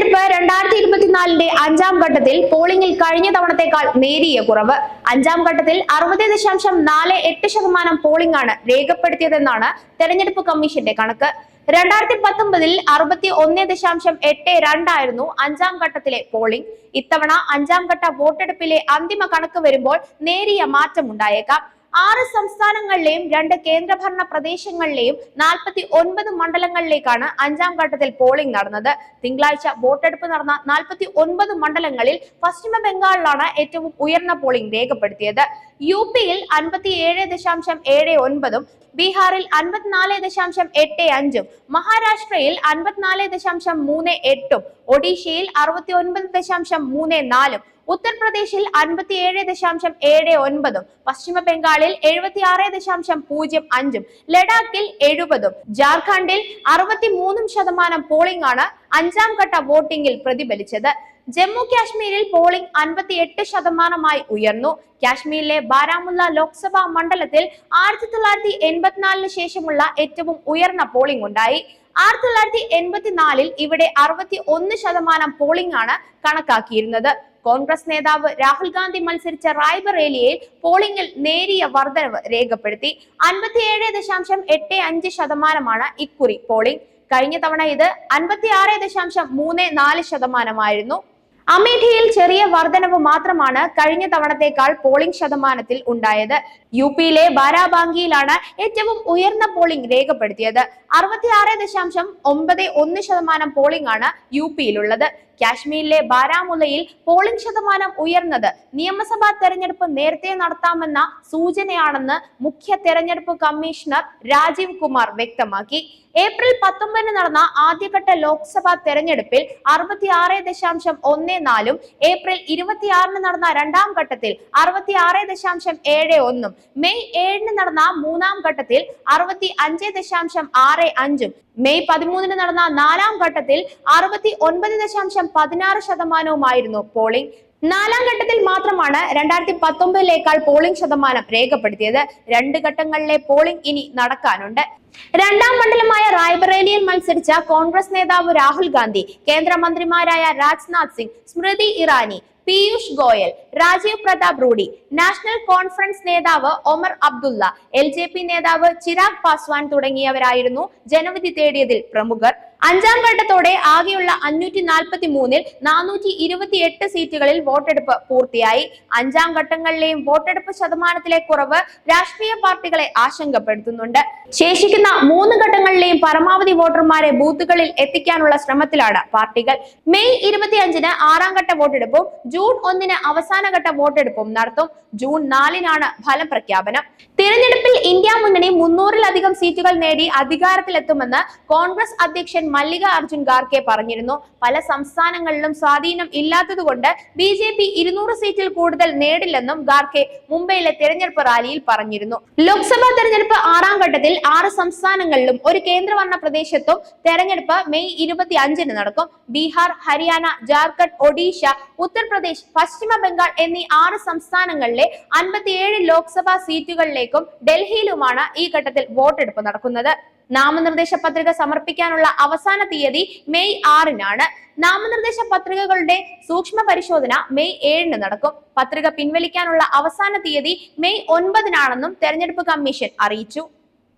തെരഞ്ഞെടുപ്പ് രണ്ടായിരത്തി ഇരുപത്തിനാലിന്റെ അഞ്ചാം ഘട്ടത്തിൽ പോളിംഗിൽ കഴിഞ്ഞ തവണത്തേക്കാൾ നേരിയ കുറവ്. അഞ്ചാം ഘട്ടത്തിൽ അറുപത് ദശാംശം നാല് എട്ട് ശതമാനം പോളിംഗ് ആണ് രേഖപ്പെടുത്തിയതെന്നാണ് തെരഞ്ഞെടുപ്പ് കമ്മീഷന്റെ കണക്ക്. രണ്ടായിരത്തി പത്തൊമ്പതിൽ അറുപത്തി ഒന്ന് ദശാംശം എട്ട് രണ്ടായിരുന്നു അഞ്ചാം ഘട്ടത്തിലെ പോളിംഗ് ഇത്തവണ അഞ്ചാം ഘട്ട വോട്ടെടുപ്പിലെ അന്തിമ കണക്ക് വരുമ്പോൾ നേരിയ മാറ്റമുണ്ടായേക്കാം. ആറ് സംസ്ഥാനങ്ങളിലെയും രണ്ട് കേന്ദ്രഭരണ പ്രദേശങ്ങളിലെയും നാൽപ്പത്തി ഒൻപത് മണ്ഡലങ്ങളിലേക്കാണ് അഞ്ചാം ഘട്ടത്തിൽ പോളിംഗ് നടന്നത്. തിങ്കളാഴ്ച വോട്ടെടുപ്പ് നടന്ന നാൽപ്പത്തി ഒൻപത് മണ്ഡലങ്ങളിൽ പശ്ചിമ ബംഗാളിലാണ് ഏറ്റവും ഉയർന്ന പോളിംഗ് രേഖപ്പെടുത്തിയത്. യു പിയിൽ അൻപത്തി ഏഴ് ദശാംശം ഏഴ് ഒൻപതും ബീഹാറിൽ അൻപത്തിനാല് ദശാംശം എട്ട് അഞ്ചും മഹാരാഷ്ട്രയിൽ അൻപത്തിനാല് ദശാംശം മൂന്ന് എട്ടും ഒഡീഷയിൽ അറുപത്തി ഒൻപത് ദശാംശം മൂന്ന് നാലും ഉത്തർപ്രദേശിൽ അൻപത്തിയേഴ് ദശാംശം ഏഴ് ഒൻപതും പശ്ചിമ ബംഗാളിൽ എഴുപത്തി ആറ് ദശാംശം പൂജ്യം അഞ്ചും ലഡാക്കിൽ എഴുപതും ജാർഖണ്ഡിൽ അറുപത്തി മൂന്നും ശതമാനം പോളിംഗ് ആണ് അഞ്ചാം ഘട്ട വോട്ടിംഗിൽ പ്രതിഫലിച്ചത്. ജമ്മു കാശ്മീരിൽ പോളിംഗ് അൻപത്തി എട്ട് ശതമാനമായി ഉയർന്നു. കാശ്മീരിലെ ബാരാമുല്ല ലോക്സഭാ മണ്ഡലത്തിൽ ആയിരത്തി തൊള്ളായിരത്തി എൺപത്തിനാലിന് ശേഷമുള്ള ഏറ്റവും ഉയർന്ന പോളിംഗ് ഉണ്ടായി. ആയിരത്തി തൊള്ളായിരത്തി എൺപത്തിനാലിൽ ഇവിടെ അറുപത്തി ഒന്ന് ശതമാനം പോളിംഗ് ആണ് കണക്കാക്കിയിരുന്നത്. കോൺഗ്രസ് നേതാവ് രാഹുൽ ഗാന്ധി മത്സരിച്ച റായ്ബറേലിയയിൽ പോളിംഗിൽ നേരിയ വർധനവ് രേഖപ്പെടുത്തി. അൻപത്തിയേഴ് ദശാംശം എട്ട് അഞ്ച് ശതമാനമാണ് ഇക്കുറി പോളിംഗ്. കഴിഞ്ഞ തവണ ഇത് അൻപത്തി ആറ് ദശാംശം മൂന്ന് നാല് ശതമാനമായിരുന്നു. അമേഠിയിൽ ചെറിയ വർധനവ് മാത്രമാണ് കഴിഞ്ഞ തവണത്തേക്കാൾ പോളിംഗ് ശതമാനത്തിൽ ഉണ്ടായത്. യു പിയിലെ ബാരാബാങ്കിയിലാണ് ഏറ്റവും ഉയർന്ന പോളിംഗ് രേഖപ്പെടുത്തിയത്. അറുപത്തിയാറ് ദശാംശം ഒമ്പത് ഒന്ന് ശതമാനം പോളിംഗ് ആണ് യു പിയിലുള്ളത് കാശ്മീരിലെ ബാരാമുള്ളയിൽ പോളിംഗ് ശതമാനം ഉയർന്നത്. നിയമസഭാ തെരഞ്ഞെടുപ്പ് നേരത്തെ നടത്താമെന്ന സൂചനയാണെന്ന് മുഖ്യ തെരഞ്ഞെടുപ്പ് കമ്മീഷണർ രാജീവ് കുമാർ വ്യക്തമാക്കി. ഏപ്രിൽ പത്തൊമ്പതിന് നടന്ന ആദ്യഘട്ട ലോക്സഭാ തെരഞ്ഞെടുപ്പിൽ അറുപത്തിയാറ് ദശാംശം ഒന്ന് നാലും ഏപ്രിൽ ഇരുപത്തിയാറിന് നടന്ന രണ്ടാം ഘട്ടത്തിൽ അറുപത്തിയാറ് ദശാംശം ഏഴ് ഒന്നും മെയ് ഏഴിന് നടന്ന മൂന്നാം ഘട്ടത്തിൽ അറുപത്തി അഞ്ച് ദശാംശം ആറ് അഞ്ചും മെയ് പതിമൂന്നിന് നടന്ന നാലാം ഘട്ടത്തിൽ അറുപത്തി ഒൻപത് ദശാംശം പതിനാറ് ശതമാനവുമായിരുന്നു പോളിംഗ് നാലാം ഘട്ടത്തിൽ മാത്രമാണ് രണ്ടായിരത്തി പത്തൊമ്പതിലേക്കാൾ പോളിംഗ് ശതമാനം രേഖപ്പെടുത്തിയത്. രണ്ട് ഘട്ടങ്ങളിലെ പോളിംഗ് ഇനി നടക്കാനുണ്ട്. രണ്ടാം മണ്ഡലമായ മത്സരിച്ച കോൺഗ്രസ് നേതാവ് രാഹുൽ ഗാന്ധി കേന്ദ്രമന്ത്രിമാരായ രാജ്നാഥ് സിംഗ് സ്മൃതി ഇറാനി പീയൂഷ് ഗോയൽ രാജീവ് പ്രതാപ് റൂഡി നാഷണൽ കോൺഫറൻസ് നേതാവ് Omar Abdullah L J P നേതാവ് ചിരാഗ് പാസ്വാൻ തുടങ്ങിയവരായിരുന്നു ജനവിധി തേടിയതിൽ പ്രമുഖർ. അഞ്ചാം ഘട്ടത്തോടെ ആകെയുള്ള അഞ്ഞൂറ്റി നാൽപ്പത്തി മൂന്നിൽ നാനൂറ്റി ഇരുപത്തി എട്ട് സീറ്റുകളിൽ വോട്ടെടുപ്പ് പൂർത്തിയായി. അഞ്ചാം ഘട്ടങ്ങളിലെയും വോട്ടെടുപ്പ് ശതമാനത്തിലെ കുറവ് രാഷ്ട്രീയ പാർട്ടികളെ ആശങ്കപ്പെടുത്തുന്നുണ്ട്. ശേഷിക്കുന്ന മൂന്ന് ഘട്ടങ്ങളിലെയും പരമാവധി വോട്ടർമാരെ ബൂത്തുകളിൽ എത്തിക്കാനുള്ള ശ്രമത്തിലാണ് പാർട്ടികൾ. മെയ് ഇരുപത്തിയഞ്ചിന് ആറാം ഘട്ട വോട്ടെടുപ്പും ജൂൺ ഒന്നിന് അവസാനഘട്ട വോട്ടെടുപ്പും നടത്തും. ജൂൺ നാലിനാണ് ഫലം പ്രഖ്യാപനം. തിരഞ്ഞെടുപ്പിൽ ഇന്ത്യ മുന്നണി മുന്നൂറിലധികം സീറ്റുകൾ നേടി അധികാരത്തിലെത്തുമെന്ന് കോൺഗ്രസ് അധ്യക്ഷൻ മല്ലിക അർജുൻ ഖാർഗെ പറഞ്ഞിരുന്നു. പല സംസ്ഥാനങ്ങളിലും സ്വാധീനം ഇല്ലാത്തതുകൊണ്ട് ബി ജെ പി ഇരുന്നൂറ് സീറ്റിൽ കൂടുതൽ നേടില്ലെന്നും ഖാർഗെ മുംബൈയിലെ തെരഞ്ഞെടുപ്പ് റാലിയിൽ പറഞ്ഞിരുന്നു. ലോക്സഭാ തെരഞ്ഞെടുപ്പ് ആറാം ഘട്ടത്തിൽ ആറ് സംസ്ഥാനങ്ങളിലും ഒരു കേന്ദ്രഭരണ പ്രദേശത്തും തെരഞ്ഞെടുപ്പ് മെയ് ഇരുപത്തി അഞ്ചിന് നടക്കും. ബീഹാർ ഹരിയാന ജാർഖണ്ഡ് ഒഡീഷ ഉത്തർപ്രദേശ് പശ്ചിമ ബംഗാൾ എന്നീ ആറ് സംസ്ഥാനങ്ങളിലെ അൻപത്തിയേഴ് ലോക്സഭാ സീറ്റുകളിലേക്കും ഡൽഹിയിലുമാണ് ഈ ഘട്ടത്തിൽ വോട്ടെടുപ്പ് നടക്കുന്നത്. നാമനിർദ്ദേശ പത്രിക സമർപ്പിക്കാനുള്ള അവസാന തീയതി മെയ് ആറിനാണ്. നാമനിർദ്ദേശ പത്രികകളുടെ സൂക്ഷ്മ പരിശോധന മെയ് ഏഴിന് നടക്കും. പത്രിക പിൻവലിക്കാനുള്ള അവസാന തീയതി മെയ് ഒൻപതിനാണെന്നും തെരഞ്ഞെടുപ്പ് കമ്മീഷൻ അറിയിച്ചു.